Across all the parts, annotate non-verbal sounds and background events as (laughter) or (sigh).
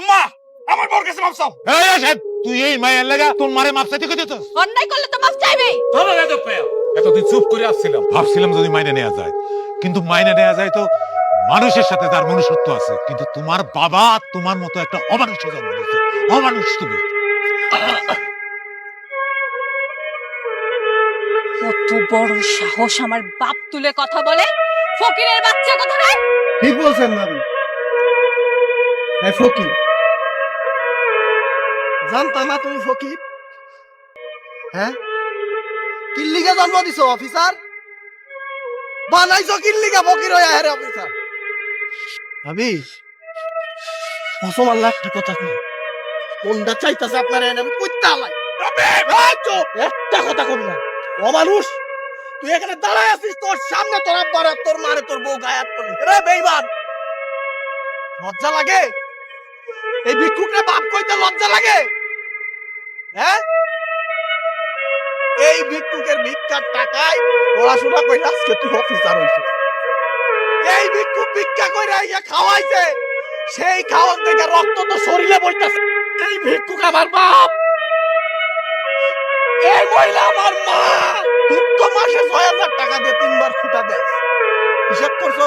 আম্মা আমার বর কাছে মাপ চাও। এই আসাদ তুই এই মায়ের লাগা তোর মারে মাপ চাইতে কইতে তোস? অন্যায় করলে তো চাইবেই চলো না তো পেয়া এতদিন চুপ করে আসছিলাম। ভাবছিলাম যদি মাইনে নেওয়া যায়। কিন্তু মাইনে নেওয়া যায় তো মানুষের সাথে তার মনুষ্যত্ব আছে। কিন্তু তোমার বাবা তোমার মতো একটা অমানুষ জন্ম দিয়েছে অমানুষ তুমি। কত বড় সাহস আমার বাপ তুলে কথা বলে। ফকিরের বাচ্চা কথা রে ঠিক বলছেন ভাবি হ্যাঁ ফকির। জানতা না তুমি ফকির? হ্যাঁ কিল্লিকে জন্ম দিছো অফিসার বানাইছো কিল্লিকে ফকির হয়ে আরে অফিসার ভাবি কসম আল্লাহ একটা কথা কই কোনটা চাইতাছে আপনার এনে আমি কইতে আলাই একটা কথা কবি না। ও মানুষ তুই এখানে দাঁড়ায় আছিস তোর সামনে তোর আব্বার তোর মারে তোর বউ গায়ে হাত তুলি রে বেইমান! লজ্জা লাগে? এই ভিক্ষুকরে বাপ কইতে লজ্জা লাগে? হ্যাঁ? এই ভিক্ষুকের ভিক্ষার টাকায় পড়াশোনা কইরা আজকে তুই অফিসার হইছিস। এই ভিক্ষুক ভিক্ষা কইরা ইয়া খাওয়াইছে, সেই খাওয়ান থেকে রক্ত তো শরীরে বইতাছে। এই ভিক্ষুক আমার বাপ। এই মহিলা আমার মা। তুই মাসে ছয় হাজার টাকা দিয়ে তিনবার ফুটা দেয়। হিসাব করছ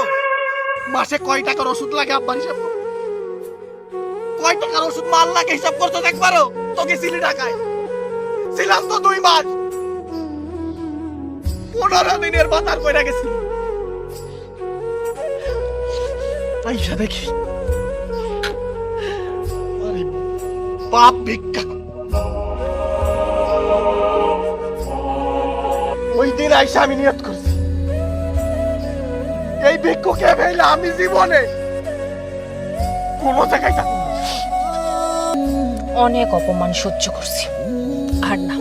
মাসে কয় টাকার ওষুধ লাগে আব্বার হিসাব? কয় টাকার ওষুধ মাল লাগে হিসাব করছ একবারও? তোকে ছিলি টাকায় ছিলাম তো দুই মাস। পনেরো দিনের বাজার কইরা গেছি। আইসা দেখি। বাপ ভিক্ষা। ওই দিন আইসা আমি নিয়ত করছি। এই ভিক্ষুকে ফেলে আমি জীবনে কোনো জায়গায় থাকব না। অনেক অপমান সহ্য করছি। আর না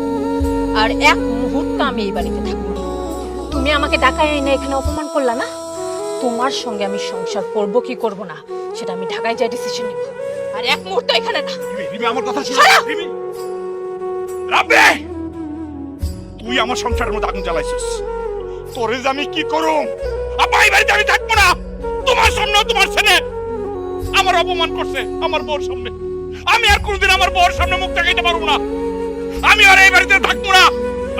আর এক মুহূর্ত আমি এই বাড়িতে থাকব তুমি আমাকে ঢাকায় এনে এখানে অপমান করলা না? তোমার সঙ্গে আমি সংসার করব কি করব না সেটা আমি ঢাকায় যাই ডিসিশন নিব। আর এক মুহূর্ত এখানে না। রিমি আমার কথা শুনো! রিমি! রাব্বে! তুই আমার সংসারের মধ্যে আগুন জ্বালাইছিস। তোরে যে আমি কি করুম? আব্বা এই বাড়িতে আমি থাকব না। তোমার সামনে তোমার ছেলে আমার অপমান করছে আমার বউর সামনে। আমি আর কোনদিন আমার বউর সামনে মুখ দেখাইতে পারব না। আমি আর এই বাড়িতে থাকব না।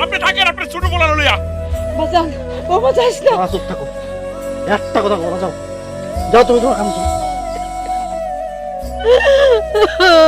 আপনি থাকেন আপনি ছোট বলা লইয়া। বাজান না। চুপ থাকো। একটা কথা বলা যাও। যাও তুমি তোমার কাম করো (laughs)